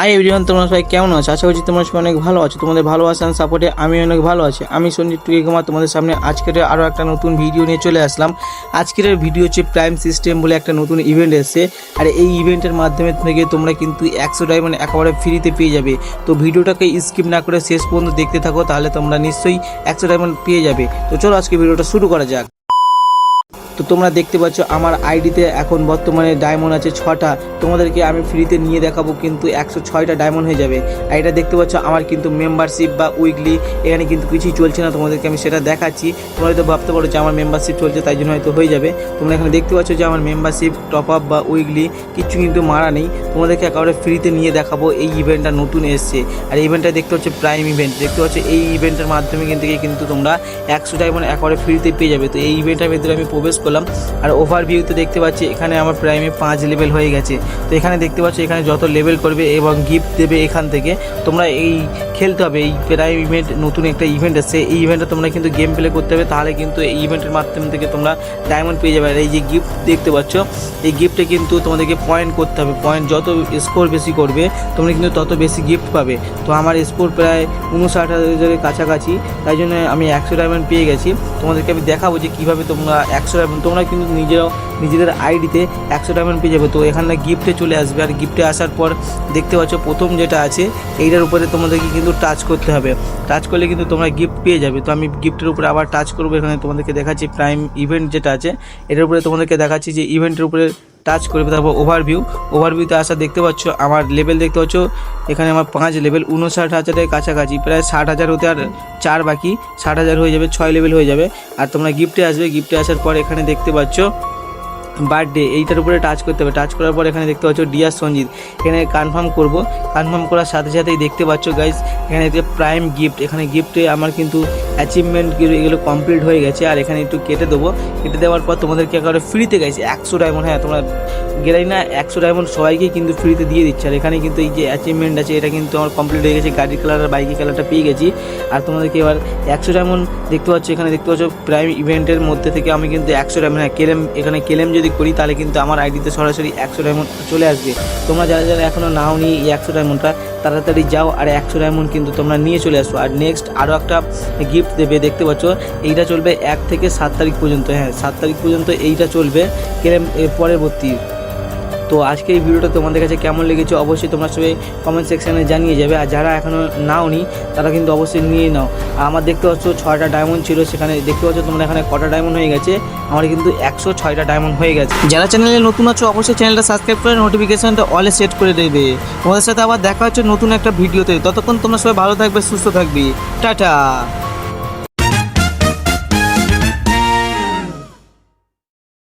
Hi everyone তোমরা সবাই কেমন আছো? আশা করছি তোমরা সবাই অনেক ভালো আছো। তোমাদের ভালোবাসা সাপোর্টে আমি অনেক ভালো আছি। আমি সঞ্জিত টুকি কুমার তোমাদের সামনে আজকের আরও একটা নতুন ভিডিও নিয়ে চলে আসলাম। আজকের ভিডিও হচ্ছে প্রাইম সিস্টেম বলে একটা নতুন ইভেন্ট এসেছে। আর এই ইভেন্টের মাধ্যমে থেকে তোমরা কিন্তু একশো ডায়মন্ড একেবারে ফ্রিতে পেয়ে যাবে। তো ভিডিওটাকে স্কিপ না করে শেষ পর্যন্ত দেখতে থাকো, তাহলে তোমরা নিশ্চয়ই একশো ডায়মন্ড পেয়ে যাবে। তো চলো আজকে ভিডিওটা শুরু করা যাক। তো তোমরা দেখতে পাচ্ছ, আমার আইডিতে এখন বর্তমানে ডায়মন্ড আছে ছটা। তোমাদেরকে আমি ফ্রিতে নিয়ে দেখাবো কিন্তু একশো ছয়টা ডায়মন্ড হয়ে যাবে। আর এটা দেখতে পাচ্ছ, আমার কিন্তু মেম্বারশিপ বা উইকলি এখানে কিন্তু কিছুই চলছে না, তোমাদেরকে আমি সেটা দেখাচ্ছি। তোমরা হয়তো ভাবতে পারো যে আমার মেম্বারশিপ চলছে, তাই জন্য হয়তো হয়ে যাবে। তোমরা এখানে দেখতে পাচ্ছ যে আমার মেম্বারশিপ টপ আপ বা উইকলি কিছু কিন্তু মারা নেই। তোমাদেরকে একেবারে ফ্রিতে নিয়ে দেখাবো, এই ইভেন্টটা নতুন এসছে। আর ইভেন্টটা দেখতে হচ্ছে প্রাইম ইভেন্ট দেখতে পাচ্ছ, এই ইভেন্টের মাধ্যমে কিন্তু কিন্তু তোমরা একশো ডায়মন্ড একেবারে ফ্রিতে পেয়ে যাবে। তো এই ইভেন্টের ভিতরে আমি প্রবেশ করলাম। আর ওভারভিউতে দেখতে পাচ্ছি, এখানে আমার প্রাইমে পাঁচ লেভেল হয়ে গেছে। তো এখানে দেখতে পাচ্ছি, এখানে যত লেভেল করবে এবং গিফট দেবে এখান থেকে, তোমরা এই খেলতে হবে। এই প্রাইম ইভেন্ট নতুন একটা ইভেন্ট এসছে এই ইভেন্টে তোমরা কিন্তু গেম প্লে করতে হবে। তাহলে কিন্তু এই ইভেন্টের মাধ্যম থেকে তোমরা ডায়মন্ড পেয়ে যাবে। আর এই যে গিফট দেখতে পাচ্ছ, এই গিফটে কিন্তু তোমাদেরকে পয়েন্ট করতে হবে। পয়েন্ট যত স্কোর বেশি করবে, তোমরা কিন্তু তত বেশি গিফট পাবে। তো আমার স্কোর প্রায় উনষাট হাজারের কাছাকাছি। তাই জন্য আমি একশো ডায়মন্ড পেয়ে গেছি। তোমাদেরকে আমি দেখাবো যে কীভাবে তোমরা একশো ডায়মন্ড তোমরা কিন্তু নিজেরাও নিজেদের আইডিতে একশো ডায়মন্ড পেয়ে যাবে। তো এখানে গিফটে চলে আসবে। আর গিফটে আসার পর দেখতে পাচ্ছ প্রথম যেটা আছে, এইটার উপরে তোমাদেরকে কিন্তু টাচ করতে হবে। টাচ করলে কিন্তু তোমরা গিফট পেয়ে যাবে। তো আমি গিফটের উপরে আবার টাচ করব। এখানে তোমাদেরকে দেখাচ্ছি প্রাইম ইভেন্ট যেটা আছে, এটার উপরে তোমাদেরকে দেখাচ্ছি যে ইভেন্টের উপরে টাচ করবে তারপর ওভারভিউ ওভারভিউতে আসা দেখতে পাচ্ছ, আমার লেভেল দেখতে পাচ্ছ, এখানে আমার পাঁচ লেভেল উনষাট হাজারের কাছাকাছি, প্রায় ষাট হাজার হতে আর চার বাকি, ষাট হাজার হয়ে যাবে, ছয় লেভেল হয়ে যাবে। আর তোমরা গিফটে আসবে গিফটে আসার পর এখানে দেখতে পাচ্ছ বার্থডে এইটার উপরে টাচ করতে হবে। টাচ করার পর এখানে দেখতে পাচ্ছ ডিয়ার সঞ্জিত, এখানে কনফার্ম করব। কনফার্ম করার সাথে সাথেই দেখতে পাচ্ছ গাইজ এখানে প্রাইম গিফট এখানে গিফটে আমার কিন্তু অ্যাচিভমেন্ট এগুলো কমপ্লিট হয়ে গেছে, আর এখানে একটু কেটে দেবো। কেটে দেওয়ার পর তোমাদেরকে একেবারে ফ্রিতে গেছে একশো ডায়মন্ড হ্যাঁ তোমরা গেলেই না, একশো ডায়মন্ড সবাইকে কিন্তু ফ্রিতে দিয়ে দিচ্ছে। আর এখানে কিন্তু এই যে অ্যাচিভমেন্ট আছে, এটা কিন্তু আমার কমপ্লিট হয়ে গেছে, গাড়ির কালার আর বাইকের কালারটা পেয়ে গেছি। আর তোমাদেরকে এবার একশো ডায়মন্ড দেখতে পাচ্ছ, এখানে দেখতে পাচ্ছ প্রাইম ইভেন্টের মধ্যে থেকে আমি কিন্তু একশো ডায়মন্ড হ্যাঁ কেলেম এখানে কেলেম যদি করি, তাহলে কিন্তু আমার আইডিতে সরাসরি একশো ডায়মন্ড চলে আসবে। তোমরা যারা যারা এখনও নাও নি এই একশো ডায়মন্ডটা তাড়াতাড়ি যাও, আর একশো ডায়মন্ড কিন্তু তোমরা নিয়ে চলে আসো। আর নেক্সট আরও একটা গিফট দেবে, দেখতে পাচ্ছ? এইটা চলবে এক থেকে সাত তারিখ পর্যন্ত হ্যাঁ সাত তারিখ পর্যন্ত এইটা চলবে। কেরম পরবর্তী তো আজকে এই ভিডিওটা তোমাদের কাছে কেমন লেগেছে অবশ্যই তোমরা সবাই কমেন্ট সেকশানে জানিয়ে যাবে। আর যারা এখনও নাও নি তারা কিন্তু অবশ্যই নিয়ে নাও। আমার দেখতে পাচ্ছ ছয়টা ডায়মন্ড ছিল, সেখানে দেখতে পাচ্ছ তোমরা এখানে কটা ডায়মন্ড হয়ে গেছে। আমার কিন্তু একশো ছয়টা ডায়মন্ড হয়ে গেছে। যারা চ্যানেলে নতুন আছো, অবশ্যই চ্যানেলটা সাবস্ক্রাইব করে নোটিফিকেশনটা অলে সেট করে দেবে। তোমাদের সাথে আবার দেখা হচ্ছে নতুন একটা ভিডিওতে। ততক্ষণ তোমরা সবাই ভালো থাকবে, সুস্থ থাকবে। টাটা!